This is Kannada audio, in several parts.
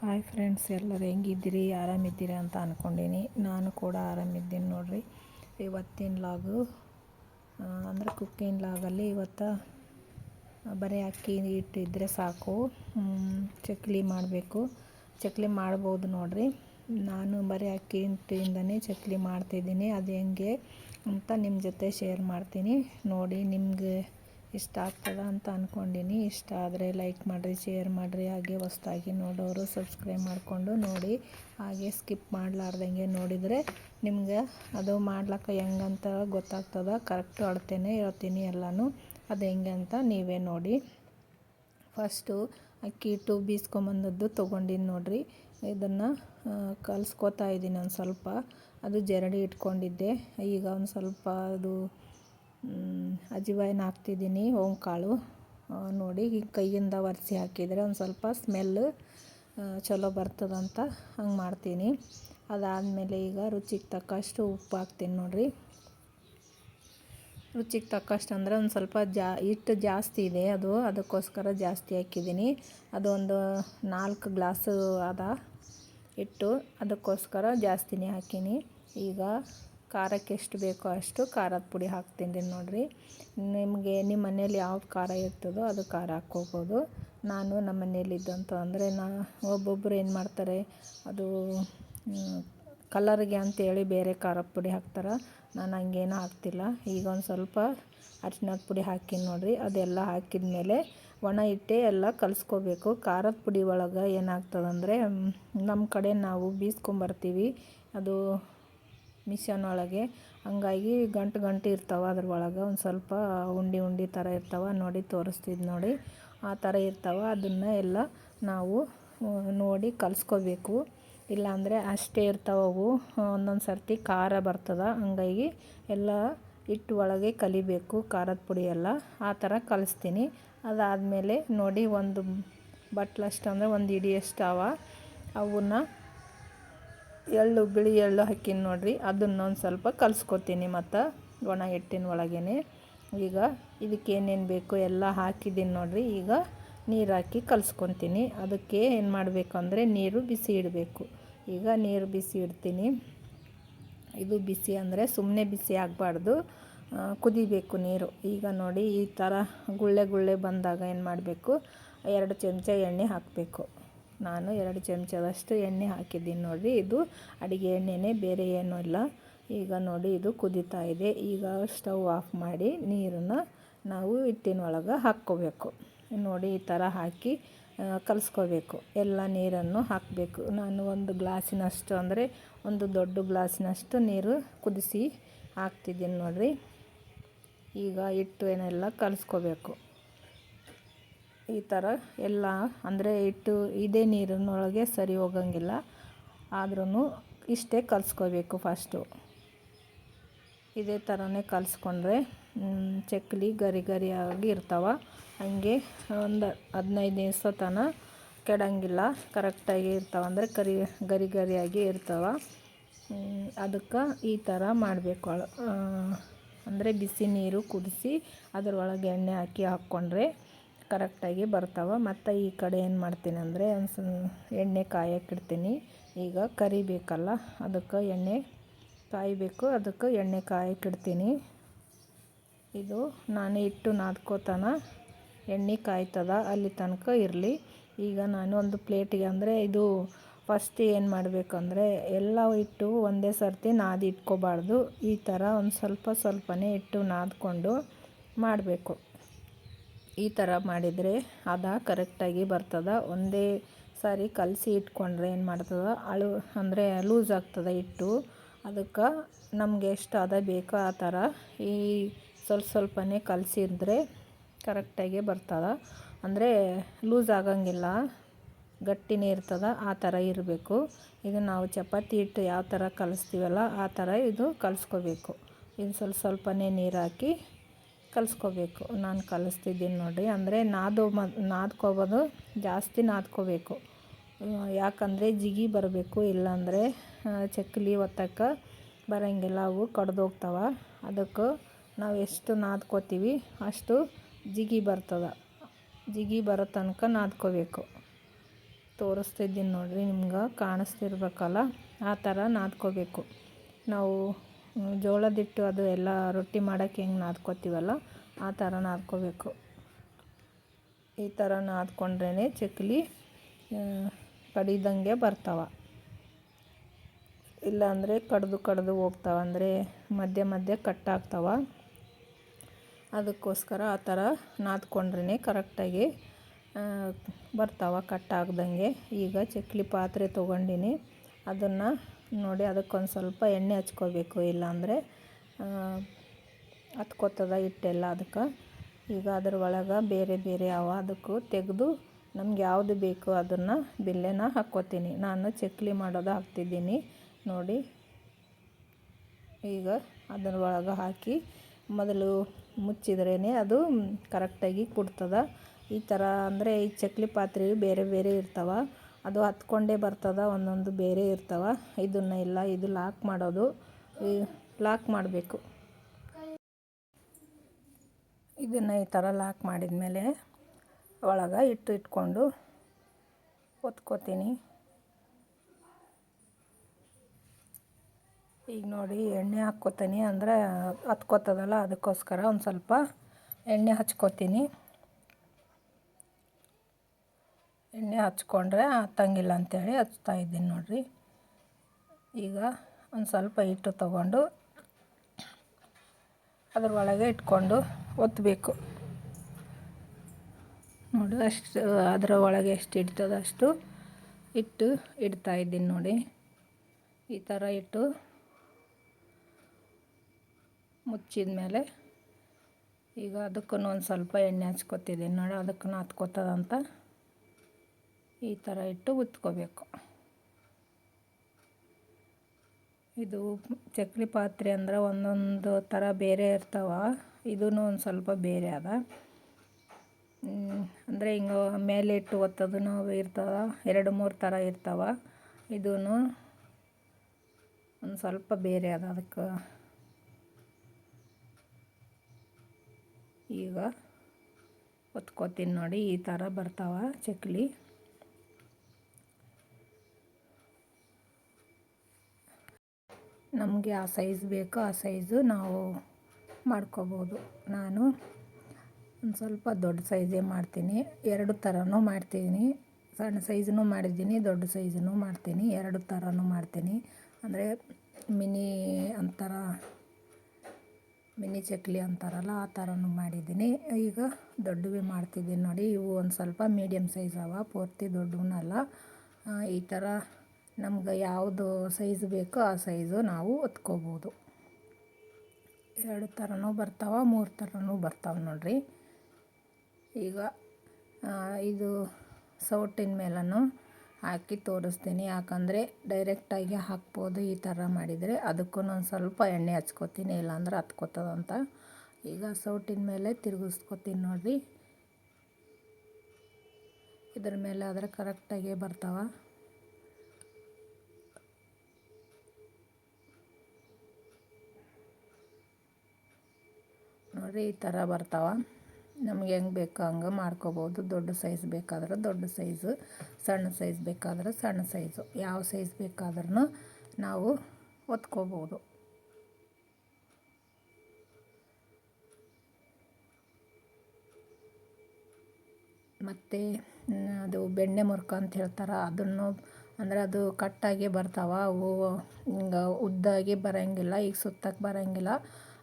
ಹಾಯ್ ಫ್ರೆಂಡ್ಸ್, ಎಲ್ಲರೂ ಹೆಂಗಿದ್ದೀರಿ? ಆರಾಮಿದ್ದೀರಿ ಅಂತ ಅಂದ್ಕೊಂಡೀನಿ ನಾನು ಕೂಡ ಆರಾಮಿದ್ದೀನಿ ನೋಡಿರಿ. ಇವತ್ತಿನ ಲಾಗು ಅಂದರೆ ಕುಕ್ಕಿಂಗ್ ಲಾಗಲ್ಲಿ ಇವತ್ತು ಬರೀ ಅಕ್ಕಿ ಇಟ್ಟಿದ್ರೆ ಸಾಕು. ಚಕ್ಲಿ ಮಾಡಬೇಕು. ಚಕ್ಲಿ ಮಾಡ್ಬೋದು ನೋಡಿರಿ. ನಾನು ಬರೀ ಅಕ್ಕಿ ಹಿಟ್ಟಿಂದನೇ ಚಕ್ಲಿ ಮಾಡ್ತಿದ್ದೀನಿ. ಅದು ಹೆಂಗೆ ಅಂತ ನಿಮ್ಮ ಜೊತೆ ಶೇರ್ ಮಾಡ್ತೀನಿ. ನೋಡಿ, ನಿಮಗೆ ಇಷ್ಟ ಆಗ್ತದ ಅಂತ ಅಂದ್ಕೊಂಡಿನಿ ಇಷ್ಟ ಆದರೆ ಲೈಕ್ ಮಾಡಿರಿ ಶೇರ್ ಮಾಡಿರಿ. ಹಾಗೆ ಹೊಸ್ದಾಗಿ ನೋಡೋರು ಸಬ್ಸ್ಕ್ರೈಬ್ ಮಾಡಿಕೊಂಡು ನೋಡಿ. ಹಾಗೆ ಸ್ಕಿಪ್ ಮಾಡಲಾರ್ದಂಗೆ ನೋಡಿದರೆ ನಿಮ್ಗೆ ಅದು ಮಾಡ್ಲಿಕ್ಕೆ ಹೆಂಗಂತ ಗೊತ್ತಾಗ್ತದ. ಕರೆಕ್ಟ್ ಅಳ್ತೇನೆ ಹೇಳ್ತೀನಿ ಎಲ್ಲನೂ. ಅದು ಹೆಂಗೆ ಅಂತ ನೀವೇ ನೋಡಿ. ಫಸ್ಟು ಅಕ್ಕಿ ಹಿಟ್ಟು ಬೀಸ್ಕೊಂಬಂದದ್ದು ತೊಗೊಂಡಿನಿ ನೋಡಿರಿ. ಇದನ್ನು ಕಲಿಸ್ಕೋತಾ ಇದ್ದೀನಿ ಒಂದು ಸ್ವಲ್ಪ. ಅದು ಜರಡಿ ಇಟ್ಕೊಂಡಿದ್ದೆ. ಈಗ ಒಂದು ಸ್ವಲ್ಪ ಅದು ಅಜಿವಾಯಿನ ಹಾಕ್ತಿದ್ದೀನಿ ಕಾಳು ನೋಡಿ ಈಗ ಕೈಯಿಂದ ಒರೆಸಿ ಹಾಕಿದರೆ ಒಂದು ಸ್ವಲ್ಪ ಸ್ಮೆಲ್ ಚಲೋ ಬರ್ತದಂತ ಹಂಗೆ ಮಾಡ್ತೀನಿ. ಅದಾದಮೇಲೆ ಈಗ ರುಚಿಗೆ ತಕ್ಕಷ್ಟು ಉಪ್ಪು ಹಾಕ್ತೀನಿ ನೋಡಿರಿ. ರುಚಿಗೆ ತಕ್ಕಷ್ಟು ಅಂದರೆ ಒಂದು ಸ್ವಲ್ಪ ಜಾ, ಹಿಟ್ಟು ಜಾಸ್ತಿ ಇದೆ ಅದು, ಅದಕ್ಕೋಸ್ಕರ ಜಾಸ್ತಿ ಹಾಕಿದ್ದೀನಿ. ಅದೊಂದು ನಾಲ್ಕು ಗ್ಲಾಸು ಅದ ಹಿಟ್ಟು, ಅದಕ್ಕೋಸ್ಕರ ಜಾಸ್ತಿನೇ ಹಾಕೀನಿ. ಈಗ ಖಾರಕ್ಕೆ ಎಷ್ಟು ಬೇಕೋ ಅಷ್ಟು ಖಾರದ ಪುಡಿ ಹಾಕ್ತೀನಿ ನೋಡಿರಿ. ನಿಮಗೆ ನಿಮ್ಮ ಮನೇಲಿ ಯಾವ್ದು ಖಾರ ಇರ್ತದೋ ಅದು ಖಾರ ಹಾಕ್ಕೋಬೋದು. ನಾನು ನಮ್ಮ ಮನೇಲಿದ್ದಂಥ ಅಂದರೆ ನಾ ಒಬ್ಬೊಬ್ಬರು ಏನು ಮಾಡ್ತಾರೆ, ಅದು ಕಲರ್ಗೆ ಅಂತೇಳಿ ಬೇರೆ ಖಾರದ ಪುಡಿ ಹಾಕ್ತಾರೆ. ನಾನು ಹಂಗೇನು ಹಾಕ್ತಿಲ್ಲ. ಈಗ ಒಂದು ಸ್ವಲ್ಪ ಅರಿಶಿನದ ಪುಡಿ ಹಾಕಿನಿ ನೋಡಿರಿ. ಅದೆಲ್ಲ ಹಾಕಿದ ಮೇಲೆ ಒಣ ಇಟ್ಟೆ ಎಲ್ಲ ಕಲಿಸ್ಕೋಬೇಕು. ಖಾರದ ಪುಡಿ ಒಳಗೆ ಏನಾಗ್ತದಂದರೆ ನಮ್ಮ ಕಡೆ ನಾವು ಬೀಸ್ಕೊಂಬರ್ತೀವಿ. ಅದು ಮಿಷನ್ ಒಳಗೆ ಹಂಗಾಗಿ ಗಂಟು ಗಂಟು ಇರ್ತಾವೆ ಅದ್ರೊಳಗೆ. ಒಂದು ಸ್ವಲ್ಪ ಉಂಡಿ ಉಂಡಿ ಥರ ಇರ್ತಾವೆ ನೋಡಿ ತೋರಿಸ್ತಿದ್ದು ನೋಡಿ. ಆ ಥರ ಇರ್ತಾವೆ. ಅದನ್ನು ಎಲ್ಲ ನಾವು ನೋಡಿ ಕಲಿಸ್ಕೋಬೇಕು. ಇಲ್ಲಾಂದರೆ ಅಷ್ಟೇ ಇರ್ತಾವೆ ಅವು. ಒಂದೊಂದು ಸರ್ತಿ ಖಾರ ಬರ್ತದೆ. ಹಂಗಾಗಿ ಎಲ್ಲ ಹಿಟ್ಟು ಒಳಗೆ ಕಲಿಬೇಕು ಖಾರದ ಪುಡಿ ಎಲ್ಲ. ಆ ಥರ ಕಲಿಸ್ತೀನಿ. ಅದಾದಮೇಲೆ ನೋಡಿ ಒಂದು ಬಟ್ಲಷ್ಟು ಅಂದರೆ ಒಂದು ಹಿಡಿಯಷ್ಟು ಅವ. ಅವನ್ನ ಎಳ್ಳು, ಬಿಳಿ ಎಳ್ಳು ಹಾಕಿನಿ ನೋಡಿರಿ. ಅದನ್ನೊಂದು ಸ್ವಲ್ಪ ಕಲಿಸ್ಕೊತೀನಿ ಮತ್ತು ಒಣ ಹಿಟ್ಟಿನ ಒಳಗೇ ಈಗ ಇದಕ್ಕೆ ಏನೇನು ಬೇಕು ಎಲ್ಲ ಹಾಕಿದ್ದೀನಿ ನೋಡಿರಿ. ಈಗ ನೀರು ಹಾಕಿ ಕಲಿಸ್ಕೊತೀನಿ. ಅದಕ್ಕೆ ಏನು ಮಾಡಬೇಕು ಅಂದರೆ ನೀರು ಬಿಸಿ ಇಡಬೇಕು. ಈಗ ನೀರು ಬಿಸಿ ಇಡ್ತೀನಿ. ಇದು ಬಿಸಿ ಅಂದರೆ ಸುಮ್ಮನೆ ಬಿಸಿ ಆಗಬಾರ್ದು. ಕುದಿಬೇಕು ನೀರು. ಈಗ ನೋಡಿ ಈ ಥರ ಗುಳ್ಳೆ ಗುಳ್ಳೆ ಬಂದಾಗ ಏನು ಮಾಡಬೇಕು? ಎರಡು ಚಮಚ ಎಣ್ಣೆ ಹಾಕಬೇಕು. ನಾನು ಎರಡು ಚಮಚದಷ್ಟು ಎಣ್ಣೆ ಹಾಕಿದ್ದೀನಿ ನೋಡಿರಿ ಇದು ಅಡುಗೆ ಎಣ್ಣೆನೇ, ಬೇರೆ ಏನೂ ಇಲ್ಲ. ಈಗ ನೋಡಿ, ಇದು ಕುದೀತಾ ಇದೆ. ಈಗ ಸ್ಟವ್ ಆಫ್ ಮಾಡಿ ನೀರನ್ನು ನಾವು ಹಿಟ್ಟಿನ ಒಳಗೆ ಹಾಕ್ಕೋಬೇಕು. ನೋಡಿ, ಈ ಥರ ಹಾಕಿ ಕಲಿಸ್ಕೋಬೇಕು. ಎಲ್ಲ ನೀರನ್ನು ಹಾಕಬೇಕು. ನಾನು ಒಂದು ಗ್ಲಾಸಿನಷ್ಟು, ಅಂದರೆ ಒಂದು ದೊಡ್ಡ ಗ್ಲಾಸಿನಷ್ಟು ನೀರು ಕುದಿಸಿ ಹಾಕ್ತಿದ್ದೀನಿ ನೋಡಿರಿ. ಈಗ ಹಿಟ್ಟು ಏನೆಲ್ಲ ಕಲಿಸ್ಕೋಬೇಕು. ಈ ಥರ ಎಲ್ಲ ಅಂದರೆ ಇಟ್ಟು ಇದೇ ನೀರಿನೊಳಗೆ ಸರಿ ಹೋಗಂಗಿಲ್ಲ. ಆದ್ರೂ ಇಷ್ಟೇ ಕಲಿಸ್ಕೋಬೇಕು ಫಸ್ಟು ಇದೇ ಥರನೇ ಕಲಿಸ್ಕೊಂಡ್ರೆ ಚಕ್ಕಲಿ ಗರಿ ಗರಿಯಾಗಿ ಇರ್ತಾವೆ. ಹಂಗೆ ಒಂದು ಹದಿನೈದು ದಿವಸ ತನ ಕೆಡಂಗಿಲ್ಲ ಕರೆಕ್ಟಾಗಿ ಇರ್ತಾವೆ ಅಂದರೆ ಕರಿ ಗರಿ ಗರಿಯಾಗಿ ಇರ್ತಾವೆ. ಅದಕ್ಕೆ ಈ ಥರ ಮಾಡಬೇಕು ಅಂದರೆ ಬಿಸಿ ನೀರು ಕುದಿಸಿ ಅದರೊಳಗೆ ಎಣ್ಣೆ ಹಾಕಿ ಹಾಕ್ಕೊಂಡ್ರೆ ಕರೆಕ್ಟಾಗಿ ಬರ್ತಾವೆ. ಮತ್ತು ಈ ಕಡೆ ಏನು ಮಾಡ್ತೀನಿ ಅಂದರೆ ಒಂದು ಎಣ್ಣೆ ಕಾಯಕ್ಕಿಡ್ತೀನಿ. ಈಗ ಕರಿಬೇಕಲ್ಲ, ಅದಕ್ಕೆ ಎಣ್ಣೆ ಕಾಯಬೇಕು. ಅದಕ್ಕೆ ಎಣ್ಣೆ ಕಾಯಕ್ಕಿಡ್ತೀನಿ. ಇದು ನಾನು ಇಟ್ಟು ನಾದ್ಕೋತನ. ಎಣ್ಣೆ ಕಾಯ್ತದ, ಅಲ್ಲಿ ತನಕ ಇರಲಿ. ಈಗ ನಾನು ಒಂದು ಪ್ಲೇಟಿಗೆ ಅಂದರೆ ಇದು ಫಸ್ಟ್ ಏನು ಮಾಡಬೇಕಂದ್ರೆ ಎಲ್ಲ ಇಟ್ಟು ಒಂದೇ ಸರ್ತಿ ನಾದಿ ಇಟ್ಕೋಬಾರ್ದು ಈ ಥರ ಒಂದು ಸ್ವಲ್ಪ ಸ್ವಲ್ಪನೇ ಇಟ್ಟು ನಾದ್ಕೊಂಡು ಮಾಡಬೇಕು. ಈ ಥರ ಮಾಡಿದರೆ ಅದ ಕರೆಕ್ಟಾಗಿ ಬರ್ತದೆ. ಒಂದೇ ಸಾರಿ ಕಲಸಿ ಇಟ್ಕೊಂಡ್ರೆ ಏನು ಮಾಡ್ತದೆ? ಅಳು ಅಂದರೆ ಲೂಸ್ ಆಗ್ತದೆ ಹಿಟ್ಟು. ಅದಕ್ಕೆ ನಮಗೆ ಎಷ್ಟು ಅದ ಬೇಕೋ ಆ ಥರ ಈ ಸ್ವಲ್ಪ ಸ್ವಲ್ಪನೇ ಕಲಸಿದ್ರೆ ಕರೆಕ್ಟಾಗಿ ಬರ್ತದೆ. ಅಂದರೆ ಲೂಸ್ ಆಗಂಗಿಲ್ಲ, ಗಟ್ಟಿನೇ ಇರ್ತದೆ, ಆ ಥರ ಇರಬೇಕು. ಇದು ನಾವು ಚಪಾತಿ ಹಿಟ್ಟು ಯಾವ ಥರ ಕಲಿಸ್ತೀವಲ್ಲ ಆ ಥರ ಇದು ಕಲಿಸ್ಕೋಬೇಕು. ಇದು ಸ್ವಲ್ಪ ಸ್ವಲ್ಪನೇ ನೀರು ಹಾಕಿ ಕಲಿಸ್ಕೋಬೇಕು. ನಾನು ಕಲಿಸ್ತಿದ್ದೀನಿ ನೋಡಿರಿ. ಅಂದರೆ ನಾದು ಮ, ನಾದ್ಕೋಬೋದು, ಜಾಸ್ತಿ ನಾದ್ಕೋಬೇಕು. ಯಾಕಂದರೆ ಜಿಗಿ ಬರಬೇಕು, ಇಲ್ಲಾಂದರೆ ಚಕ್ಕಲಿ ಒತ್ತಕ್ಕೆ ಬರೋಂಗಿಲ್ಲ. ಅವು ಕಡ್ದೋಗ್ತವೆ. ಅದಕ್ಕೆ ನಾವು ಎಷ್ಟು ನಾದ್ಕೋತೀವಿ, ಅಷ್ಟು ಜಿಗಿ ಬರ್ತದೆ. ಜಿಗಿ ಬರೋ ತನಕ ನಾದ್ಕೋಬೇಕು. ತೋರಿಸ್ತಿದ್ದೀನಿ ನೋಡಿರಿ, ನಿಮ್ಗೆ ಕಾಣಿಸ್ತಿರ್ಬೇಕಲ್ಲ? ಆ ಥರ ನಾದ್ಕೋಬೇಕು. ನಾವು ಜೋಳದ ಹಿಟ್ಟು ಅದು ಎಲ್ಲ ರೊಟ್ಟಿ ಮಾಡೋಕ್ಕೆ ಹೆಂಗೆ ನಾದ್ಕೋತೀವಲ್ಲ, ಆ ಥರ ನಾದ್ಕೋಬೇಕು. ಈ ಥರ ನಾದ್ಕೊಂಡ್ರೇ ಚಕ್ಲಿ ಕಡಿದಂಗೆ ಬರ್ತಾವ. ಇಲ್ಲಾಂದರೆ ಕಡ್ದು ಕಡ್ದು ಹೋಗ್ತಾವೆ, ಅಂದರೆ ಮಧ್ಯೆ ಮಧ್ಯೆ ಕಟ್ಟಾಗ್ತಾವ. ಅದಕ್ಕೋಸ್ಕರ ಆ ಥರ ನಾದ್ಕೊಂಡ್ರೇ ಕರೆಕ್ಟಾಗಿ ಬರ್ತಾವ ಕಟ್ಟಾಗ್ದಂಗೆ. ಈಗ ಚಕ್ಲಿ ಪಾತ್ರೆ ತೊಗೊಂಡಿನಿ, ಅದನ್ನು ನೋಡಿ, ಅದಕ್ಕೊಂದು ಸ್ವಲ್ಪ ಎಣ್ಣೆ ಹಚ್ಕೋಬೇಕು, ಇಲ್ಲಾಂದರೆ ಹತ್ಕೋತದ ಹಿಟ್ಟೆಲ್ಲ ಅದಕ್ಕೆ. ಈಗ ಅದ್ರ ಒಳಗೆ ಬೇರೆ ಬೇರೆ ಅವ, ಅದಕ್ಕೂ ತೆಗೆದು ನಮ್ಗೆ ಯಾವುದು ಬೇಕು ಅದನ್ನು ಬಿಲ್ಲೆನ ಹಾಕ್ಕೋತೀನಿ. ನಾನು ಚಕ್ಲಿ ಮಾಡೋದು ಹಾಕ್ತಿದ್ದೀನಿ, ನೋಡಿ. ಈಗ ಅದರ ಒಳಗೆ ಹಾಕಿ ಮೊದಲು ಮುಚ್ಚಿದ್ರೇ ಅದು ಕರೆಕ್ಟಾಗಿ ಕುಡ್ತದ. ಈ ಥರ ಅಂದರೆ ಈ ಚಕ್ಲಿ ಪಾತ್ರೆ ಬೇರೆ ಬೇರೆ ಇರ್ತಾವ. ಅದು ಹತ್ಕೊಂಡೇ ಬರ್ತದ, ಒಂದೊಂದು ಬೇರೆ ಇರ್ತವೆ. ಇದನ್ನು ಇಲ್ಲ, ಇದು ಲಾಕ್ ಮಾಡೋದು. ಲಾಕ್ ಮಾಡಬೇಕು. ಇದನ್ನು ಈ ಥರ ಲಾಕ್ ಮಾಡಿದ ಮೇಲೆ ಒಳಗೆ ಇಟ್ಟು ಇಟ್ಕೊಂಡು ಒತ್ಕೋತೀನಿ ಈಗ ನೋಡಿ, ಎಣ್ಣೆ ಹಾಕ್ಕೋತೀನಿ. ಅಂದರೆ ಹತ್ಕೋತದಲ್ಲ, ಅದಕ್ಕೋಸ್ಕರ ಒಂದು ಸ್ವಲ್ಪ ಎಣ್ಣೆ ಹಚ್ಕೋತೀನಿ. ಎಣ್ಣೆ ಹಚ್ಕೊಂಡ್ರೆ ಹತ್ತಂಗಿಲ್ಲ ಅಂಥೇಳಿ ಹಚ್ತಾ ಇದ್ದೀನಿ ನೋಡಿರಿ. ಈಗ ಒಂದು ಸ್ವಲ್ಪ ಹಿಟ್ಟು ತಗೊಂಡು ಅದರೊಳಗೆ ಇಟ್ಕೊಂಡು ಒತ್ತಬೇಕು ನೋಡಿ ಅಷ್ಟು, ಅದರ ಒಳಗೆ ಎಷ್ಟು ಇಡ್ತದ ಅಷ್ಟು ಇಟ್ಟು ಇಡ್ತಾ ಇದ್ದೀನಿ ನೋಡಿ. ಈ ಥರ ಇಟ್ಟು ಮುಚ್ಚಿದ ಮೇಲೆ ಈಗ ಅದಕ್ಕೂ ಒಂದು ಸ್ವಲ್ಪ ಎಣ್ಣೆ ಹಚ್ಕೊತಿದ್ದೀನಿ ನೋಡಿ, ಅದಕ್ಕೂ ಹತ್ಕೋತದಂತ. ಈ ಥರ ಇಟ್ಟು ಉತ್ಕೋಬೇಕು. ಇದು ಚಕ್ಲಿ ಪಾತ್ರೆ ಅಂದ್ರೆ ಒಂದೊಂದು ಥರ ಬೇರೆ ಇರ್ತಾವ. ಇದೂ ಒಂದು ಸ್ವಲ್ಪ ಬೇರೆ ಅದ. ಅಂದರೆ ಹಿಂಗೆ ಮೇಲೆ ಇಟ್ಟು ಒತ್ತೋದೂ ಇರ್ತವೆ. ಎರಡು, ಮೂರು ಥರ ಇರ್ತಾವ. ಇದೂ ಒಂದು ಸ್ವಲ್ಪ ಬೇರೆ ಅದ ಅದಕ್ಕೆ. ಈಗ ಒತ್ಕೋತೀನಿ ನೋಡಿ ಈ ಥರ ಬರ್ತಾವ ಚಕ್ಲಿ. ನಮಗೆ ಆ ಸೈಜ್ ಬೇಕೋ, ಆ ಸೈಜು ನಾವು ಮಾಡ್ಕೋಬೋದು. ನಾನು ಒಂದು ಸ್ವಲ್ಪ ದೊಡ್ಡ ಸೈಜೇ ಮಾಡ್ತೀನಿ. ಎರಡು ಥರನೂ ಮಾಡ್ತೀನಿ. ಸಣ್ಣ ಸೈಜ್ನೂ ಮಾಡಿದ್ದೀನಿ, ದೊಡ್ಡ ಸೈಜನ್ನು ಮಾಡ್ತೀನಿ. ಎರಡು ಥರನೂ ಮಾಡ್ತೀನಿ. ಅಂದರೆ ಮಿನಿ ಅಂತಾರ, ಮಿನಿ ಚಕ್ಲಿ ಅಂತಾರಲ್ಲ, ಆ ಥರನೂ ಮಾಡಿದ್ದೀನಿ. ಈಗ ದೊಡ್ಡವೇ ಮಾಡ್ತಿದ್ದೀನಿ ನೋಡಿ. ಇವು ಒಂದು ಸ್ವಲ್ಪ ಮೀಡಿಯಮ್ ಸೈಜ್ ಅವ, ಪೂರ್ತಿ ದೊಡ್ಡವನ್ನಲ್ಲ. ಈ ಥರ ನಮ್ಗೆ ಯಾವುದು ಸೈಜ್ ಬೇಕೋ ಆ ಸೈಜು ನಾವು ಹೊತ್ಕೋಬೋದು. ಎರಡು ಥರನೂ ಬರ್ತಾವೆ, ಮೂರು ಥರನೂ ಬರ್ತಾವೆ ನೋಡಿರಿ. ಈಗ ಇದು ಸೌಟಿನ ಮೇಲೂ ಹಾಕಿ ತೋರಿಸ್ತೀನಿ. ಯಾಕಂದರೆ ಡೈರೆಕ್ಟಾಗಿ ಹಾಕ್ಬೋದು ಈ ಥರ ಮಾಡಿದರೆ. ಅದಕ್ಕೂ ಒಂದು ಸ್ವಲ್ಪ ಎಣ್ಣೆ ಹಚ್ಕೋತೀನಿ, ಇಲ್ಲಾಂದ್ರೆ ಹತ್ಕೋತದಂತ ಈಗ ಸೌಟಿನ ಮೇಲೆ ತಿರುಗಿಸ್ಕೊತೀನಿ ನೋಡಿರಿ. ಇದ್ರ ಮೇಲೆ ಆದರೆ ಕರೆಕ್ಟಾಗಿ ಬರ್ತಾವೆ. ನೋಡಿರಿ, ಈ ಥರ ಬರ್ತಾವೆ. ನಮ್ಗೆ ಹೆಂಗೆ ಬೇಕೋ ಹಂಗೆ ಮಾಡ್ಕೋಬೋದು. ದೊಡ್ಡ ಸೈಜ್ ಬೇಕಾದ್ರೆ ದೊಡ್ಡ ಸೈಜು ಸಣ್ಣ ಸೈಜ್ ಬೇಕಾದ್ರೆ ಸಣ್ಣ ಸೈಜು ಯಾವ ಸೈಜ್ ಬೇಕಾದ್ರೂ ನಾವು ಒತ್ಕೋಬೋದು. ಮತ್ತು, ಅದು ಬೆಣ್ಣೆ ಮುರ್ಕ ಅಂತ ಹೇಳ್ತಾರೆ, ಅದನ್ನು ಅಂದರೆ ಅದು ಕಟ್ಟಾಗಿ ಬರ್ತಾವೆ. ಅವು ಹಿಂಗೆ ಉದ್ದಾಗಿ ಬರೋಂಗಿಲ್ಲ, ಈಗ ಸುತ್ತಕ್ಕೆ ಬರೋಂಗಿಲ್ಲ.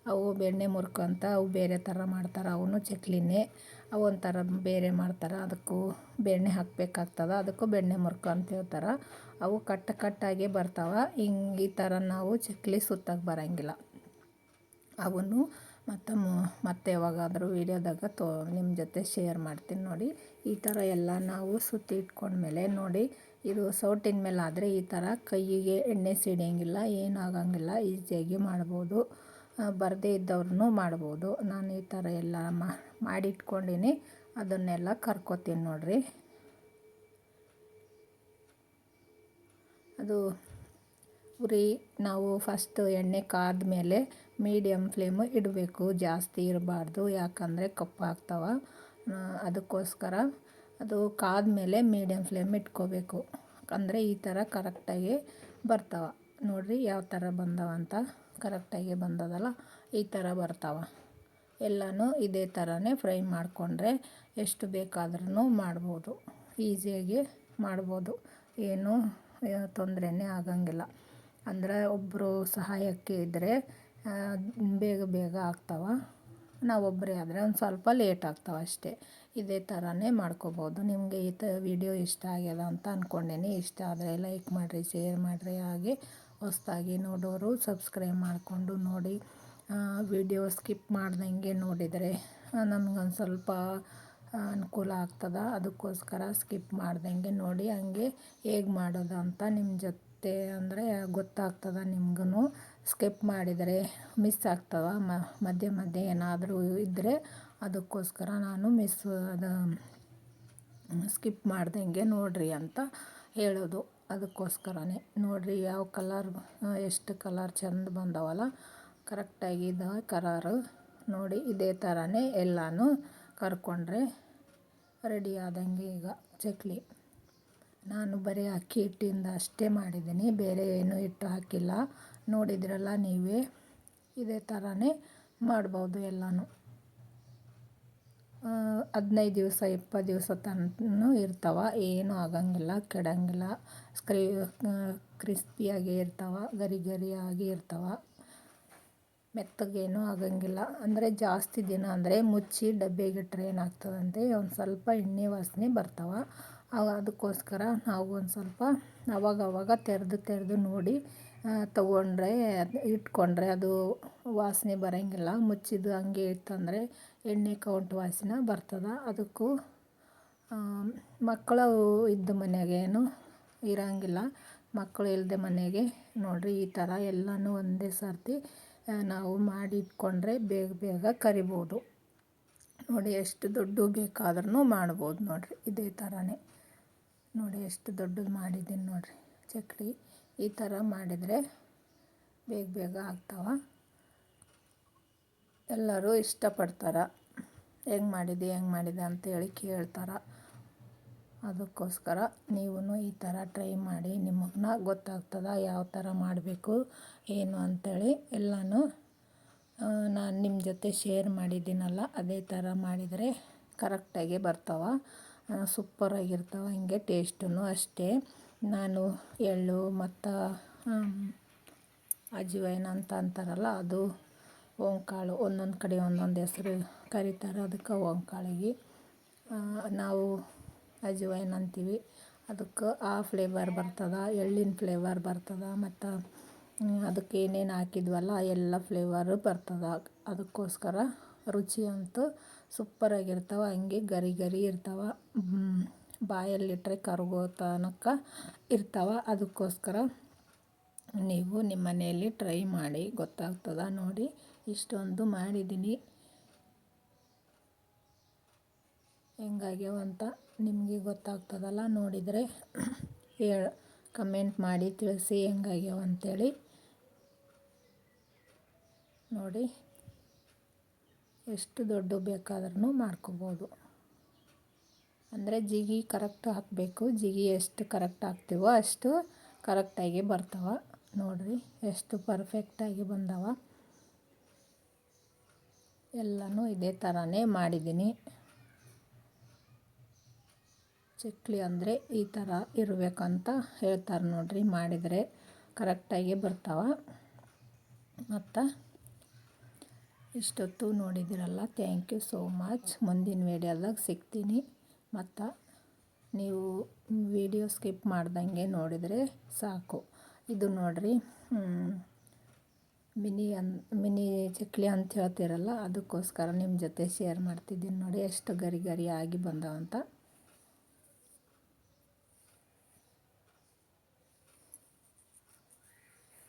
ಅವು ಬೆಣ್ಣೆ ಮುರ್ಕು ಅಂತ ಅವು ಬೇರೆ ಥರ ಮಾಡ್ತಾರೆ. ಅವನು ಚಕ್ಲಿನೇ. ಅವು ಒಂಥರ ಬೇರೆ ಮಾಡ್ತಾರೆ. ಅದಕ್ಕೂ ಬೆಣ್ಣೆ ಹಾಕಬೇಕಾಗ್ತದ. ಅದಕ್ಕೂ ಬೆಣ್ಣೆ ಮುರ್ಕು ಅಂತ ಹೇಳ್ತಾರೆ. ಅವು ಕಟ್ ಕಟ್ಟಾಗಿ ಬರ್ತಾವೆ. ಹಿಂಗೆ ಈ ಥರ ನಾವು ಚಕ್ಲಿ ಸುತ್ತಕ್ಕೆ ಬರೋಂಗಿಲ್ಲ. ಅವನ್ನು ಮತ್ತು ಮತ್ತೆ ಯಾವಾಗಾದರೂ ವೀಡಿಯೋದಾಗ ತೋ ನಿಮ್ಮ ಜೊತೆ ಶೇರ್ ಮಾಡ್ತೀನಿ ನೋಡಿ. ಈ ಥರ ಎಲ್ಲ ನಾವು ಸುತ್ತಿ ಇಟ್ಕೊಂಡ್ಮೇಲೆ ನೋಡಿ, ಇದು ಸೌಟಿನ ಮೇಲೆ ಆದರೆ ಈ ಥರ ಕೈಯಿಗೆ ಎಣ್ಣೆ ಸಿಡಿಯಂಗಿಲ್ಲ ಏನಾಗಂಗಿಲ್ಲ ಈಸಿಯಾಗಿ ಮಾಡ್ಬೋದು. ಬರದೇ ಇದ್ದವ್ರೂ ಮಾಡ್ಬೋದು. ನಾನು ಈ ಥರ ಎಲ್ಲ ಮಾಡಿಟ್ಕೊಂಡೀನಿ. ಅದನ್ನೆಲ್ಲ ಕರ್ಕೋತೀನಿ ನೋಡಿರಿ. ಅದು ಉರಿ, ನಾವು ಫಸ್ಟ್ ಎಣ್ಣೆ ಕಾದ ಮೇಲೆ ಮೀಡಿಯಮ್ ಫ್ಲೇಮು ಇಡಬೇಕು. ಜಾಸ್ತಿ ಇರಬಾರ್ದು, ಯಾಕಂದರೆ ಕಪ್ಪಾಗ್ತವೆ ಅದಕ್ಕೋಸ್ಕರ ಅದು ಕಾದ ಮೇಲೆ ಮೀಡಿಯಮ್ ಫ್ಲೇಮ್ ಇಟ್ಕೋಬೇಕು. ಅಂದರೆ ಈ ಥರ ಕರೆಕ್ಟಾಗಿ ಬರ್ತಾವೆ. ನೋಡಿರಿ ಯಾವ ಥರ ಬಂದವ ಅಂತ. ಕರೆಕ್ಟಾಗಿ ಬಂದದಲ್ಲ, ಈ ಥರ ಬರ್ತಾವೆ. ಎಲ್ಲನೂ ಇದೇ ಥರನೇ ಫ್ರೈ ಮಾಡಿಕೊಂಡ್ರೆ ಎಷ್ಟು ಬೇಕಾದ್ರೂ ಮಾಡ್ಬೋದು. ಈಸಿಯಾಗಿ ಮಾಡ್ಬೋದು. ಏನೂ ತೊಂದರೆನೇ ಆಗಂಗಿಲ್ಲ. ಅಂದರೆ ಒಬ್ಬರು ಸಹಾಯಕ್ಕೆ ಇದ್ದರೆ ಬೇಗ ಬೇಗ ಆಗ್ತಾವೆ. ನಾವೊಬ್ಬರೇ ಆದರೆ ಒಂದು ಸ್ವಲ್ಪ ಲೇಟ್ ಆಗ್ತಾವೆ ಅಷ್ಟೇ. ಇದೇ ಥರನೇ ಮಾಡ್ಕೋಬೋದು. ನಿಮಗೆ ಈ ತ, ವಿಡಿಯೋ ಇಷ್ಟ ಆಗ್ಯದ ಅಂತ ಅಂದ್ಕೊಂಡೇನಿ ಇಷ್ಟ ಆದರೆ ಲೈಕ್ ಮಾಡಿರಿ, ಶೇರ್ ಮಾಡಿರಿ. ಹಾಗೆ ಹೊಸ್ದಾಗಿ ನೋಡೋರು ಸಬ್ಸ್ಕ್ರೈಬ್ ಮಾಡಿಕೊಂಡು ನೋಡಿ ವಿಡಿಯೋ ಸ್ಕಿಪ್ ಮಾಡ್ದಂಗೆ ನೋಡಿದರೆ ನಮ್ಗೊಂದು ಸ್ವಲ್ಪ ಅನುಕೂಲ ಆಗ್ತದೆ. ಅದಕ್ಕೋಸ್ಕರ ಸ್ಕಿಪ್ ಮಾಡ್ದಂಗೆ ನೋಡಿ, ಹಂಗೆ ಹೇಗೆ ಮಾಡೋದು ಅಂತ ನಿಮ್ಮ ಜೊತೆ ಅಂದರೆ ಗೊತ್ತಾಗ್ತದೆ ನಿಮ್ಗೂ ಸ್ಕಿಪ್ ಮಾಡಿದರೆ ಮಿಸ್ ಆಗ್ತವೆ ಮಧ್ಯೆ ಮಧ್ಯೆ ಏನಾದರೂ ಇದ್ದರೆ ಅದಕ್ಕೋಸ್ಕರ ನಾನು ಮಿಸ್ ಅದು, ಸ್ಕಿಪ್ ಮಾಡ್ದಂಗೆ ನೋಡಿರಿ ಅಂತ ಹೇಳೋದು. ಅದಕ್ಕೋಸ್ಕರನೇ. ನೋಡಿರಿ ಯಾವ ಕಲರ್ ಎಷ್ಟು ಕಲರ್ ಚೆಂದ ಬಂದವಲ್ಲ. ಕರೆಕ್ಟಾಗಿ ಇದ ಕಲರು ನೋಡಿ, ಇದೇ ಥರನೇ ಎಲ್ಲನೂ ಕರ್ಕೊಂಡ್ರೆ ರೆಡಿ ಆದಂಗೆ ಈಗ ಚಕ್ಲಿ. ನಾನು ಬರೀ ಅಕ್ಕಿ ಹಿಟ್ಟಿಂದ ಅಷ್ಟೇ ಮಾಡಿದ್ದೀನಿ. ಬೇರೆ ಏನೂ ಹಿಟ್ಟು ಹಾಕಿಲ್ಲ. ನೋಡಿದ್ರಲ್ಲ ನೀವೇ. ಇದೇ ಥರನೇ ಮಾಡ್ಬೋದು ಎಲ್ಲನೂ. ಹದಿನೈದು ದಿವಸ, ಇಪ್ಪತ್ತು ದಿವಸ ತನಕ ಇರ್ತಾವೆ. ಏನೂ ಆಗೋಂಗಿಲ್ಲ, ಕೆಡೋಂಗಿಲ್ಲ. ಸ್ಕ್ರೀ ಕ್ರಿಸ್ಪಿಯಾಗಿ ಇರ್ತಾವೆ, ಗರಿ ಗರಿಯಾಗಿ ಇರ್ತಾವೆ. ಮೆತ್ತಗೇನೂ ಆಗೋಂಗಿಲ್ಲ. ಅಂದರೆ ಜಾಸ್ತಿ ದಿನ ಅಂದರೆ ಮುಚ್ಚಿ ಡಬ್ಬಿಗಿಟ್ರೆ ಏನಾಗ್ತದಂತೆ, ಒಂದು ಸ್ವಲ್ಪ ಎಣ್ಣೆ ವಾಸನೆ ಬರ್ತಾವೆ. ಅದಕ್ಕೋಸ್ಕರ ನಾವು ಒಂದು ಸ್ವಲ್ಪ ಅವಾಗ ಅವಾಗ ತೆರೆದು ತೆರೆದು ನೋಡಿ ತಗೊಂಡ್ರೆ, ಇಟ್ಕೊಂಡ್ರೆ ಅದು ವಾಸನೆ ಬರೋಂಗಿಲ್ಲ. ಮುಚ್ಚಿದ್ದು ಹಂಗೆ ಇತ್ತಂದರೆ ಎಣ್ಣೆ ಕೌಂಟ್ ವಾಸನೆ ಬರ್ತದೆ. ಅದಕ್ಕೂ ಮಕ್ಕಳು ಇದ್ದ ಮನೆಗೇನು ಇರೋಂಗಿಲ್ಲ. ಮಕ್ಕಳು ಇಲ್ಲದೆ ಮನೆಗೆ ನೋಡಿರಿ ಈ ಥರ ಎಲ್ಲನೂ ಒಂದೇ ಸರ್ತಿ ನಾವು ಮಾಡಿ ಇಟ್ಕೊಂಡ್ರೆ ಬೇಗ ಬೇಗ ಕರಿಬೋದು. ನೋಡಿ ಎಷ್ಟು ದೊಡ್ಡ ಬೇಕಾದ್ರೂ ಮಾಡ್ಬೋದು ನೋಡಿರಿ ಇದೇ ಥರನೇ ನೋಡಿ ಎಷ್ಟು ದೊಡ್ಡದು ಮಾಡಿದ್ದೀನಿ ನೋಡಿರಿ. ಚಕ್ಲಿ ಈ ಥರ ಮಾಡಿದರೆ ಬೇಗ ಬೇಗ ಆಗ್ತಾವೆ. ಎಲ್ಲರೂ ಇಷ್ಟಪಡ್ತಾರೆ. ಹೆಂಗೆ ಮಾಡಿದೆ ಹೆಂಗೆ ಮಾಡಿದೆ ಅಂತೇಳಿ ಕೇಳ್ತಾರೆ. ಅದಕ್ಕೋಸ್ಕರ ನೀವು ಈ ಥರ ಟ್ರೈ ಮಾಡಿ ನಿಮಗನ್ನ ಗೊತ್ತಾಗ್ತದೆ ಯಾವ ಥರ ಮಾಡಬೇಕು, ಏನು ಅಂಥೇಳಿ ಎಲ್ಲನೂ ನಾನು ನಿಮ್ಮ ಜೊತೆ ಶೇರ್ ಮಾಡಿದ್ದೀನಲ್ಲ, ಅದೇ ಥರ ಮಾಡಿದರೆ ಕರೆಕ್ಟಾಗಿ ಬರ್ತಾವೆ. ಸೂಪರಾಗಿರ್ತಾವೆ ಹಂಗೆ ಟೇಸ್ಟೂ ಅಷ್ಟೇ. ನಾನು ಎಳ್ಳು, ಮತ್ತು ಅಜ್ವೈನ್ ಅಂತ ಅಂತಾರಲ್ಲ, ಅದು ಓಂಕಾಳು ಒಂದೊಂದು ಕಡೆ ಒಂದೊಂದು ಹೆಸ್ರು ಕರೀತಾರೆ. ಅದಕ್ಕೆ ಓಂಕಾಳಿಗೆ. ನಾವು ಅಜ್ವೈನ್ ಅಂತೀವಿ. ಅದಕ್ಕೆ ಆ ಫ್ಲೇವರ್ ಬರ್ತದೆ, ಎಳ್ಳಿನ ಫ್ಲೇವರ್ ಬರ್ತದೆ, ಮತ್ತು ಅದಕ್ಕೆ ಏನೇನು ಹಾಕಿದ್ವಲ್ಲ ಎಲ್ಲ ಫ್ಲೇವರು ಬರ್ತದೆ. ಅದಕ್ಕೋಸ್ಕರ ರುಚಿ ಅಂತೂ ಸೂಪರಾಗಿರ್ತಾವೆ ಹಂಗೆ ಗರಿ ಗರಿ ಇರ್ತಾವೆ. ಬಾಯಲ್ಲಿಟ್ಟರೆ ಕರಗೋ ತನಕ ಇರ್ತಾವೆ. ಅದಕ್ಕೋಸ್ಕರ ನೀವು ನಿಮ್ಮ ಮನೆಯಲ್ಲಿ ಟ್ರೈ ಮಾಡಿ, ಗೊತ್ತಾಗ್ತದ ನೋಡಿ. ಇಷ್ಟೊಂದು ಮಾಡಿದ್ದೀನಿ. ಹೆಂಗಾಗ್ಯಾವ ಅಂತ ನಿಮಗೆ ಗೊತ್ತಾಗ್ತದಲ್ಲ ನೋಡಿದರೆ ಹೇಳ, ಕಮೆಂಟ್ ಮಾಡಿ ತಿಳಿಸಿ ಹೆಂಗಾಗ್ಯಾವ ಅಂಥೇಳಿ ನೋಡಿ, ಎಷ್ಟು ದೊಡ್ಡ ಬೇಕಾದ್ರೂ ಮಾಡ್ಕೋಬೋದು ಅಂದರೆ ಜಿಗಿ ಕರೆಕ್ಟ್ ಹಾಕಬೇಕು. ಜಿಗಿ ಎಷ್ಟು ಕರೆಕ್ಟ್ ಹಾಕ್ತೀವೋ ಅಷ್ಟು ಕರೆಕ್ಟಾಗಿ ಬರ್ತಾವೆ. ನೋಡಿರಿ, ಎಷ್ಟು ಪರ್ಫೆಕ್ಟಾಗಿ ಬಂದವ. ಎಲ್ಲನೂ ಇದೇ ಥರನೇ ಮಾಡಿದ್ದೀನಿ. ಚಕ್ಲಿ ಅಂದರೆ ಈ ಥರ ಇರಬೇಕಂತ ಹೇಳ್ತಾರೆ ನೋಡಿರಿ, ಮಾಡಿದರೆ ಕರೆಕ್ಟಾಗಿ ಬರ್ತಾವ. ಮತ್ತು ಇಷ್ಟೊತ್ತು ನೋಡಿದಿರಲ್ಲ ಥ್ಯಾಂಕ್ ಯು ಸೋ ಮಚ್ ಮುಂದಿನ ವೀಡಿಯೋದಾಗ ಸಿಗ್ತೀನಿ. ಮತ್ತು ನೀವು ವಿಡಿಯೋ ಸ್ಕಿಪ್ ಮಾಡ್ದಂಗೆ ನೋಡಿದರೆ ಸಾಕು. ಇದು ನೋಡಿರಿ ಮಿನಿ ಅನ್, ಮಿನಿ ಚಕ್ಲಿ ಅಂತ ಹೇಳ್ತೀರಲ್ಲ, ಅದಕ್ಕೋಸ್ಕರ ನಿಮ್ಮ ಜೊತೆ ಶೇರ್ ಮಾಡ್ತಿದ್ದೀನಿ ನೋಡಿ ಎಷ್ಟು ಗರಿ ಗರಿ ಆಗಿ ಬಂದವಂತ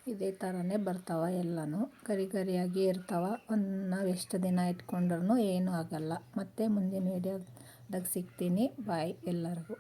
ಇದೇ ಥರನೇ ಬರ್ತಾವೆ ಎಲ್ಲನೂ. ಗರಿ ಗರಿಯಾಗಿ ಇರ್ತಾವೆ. ಒಂದು ನಾವು ಎಷ್ಟು ದಿನ ಇಟ್ಕೊಂಡ್ರೂ ಏನೂ ಆಗಲ್ಲ. ಮತ್ತು ಮುಂದಿನ ವೀಡಿಯೋದಾಗ ಸಿಗ್ತೀನಿ. ಬಾಯ್ ಎಲ್ಲರಿಗೂ.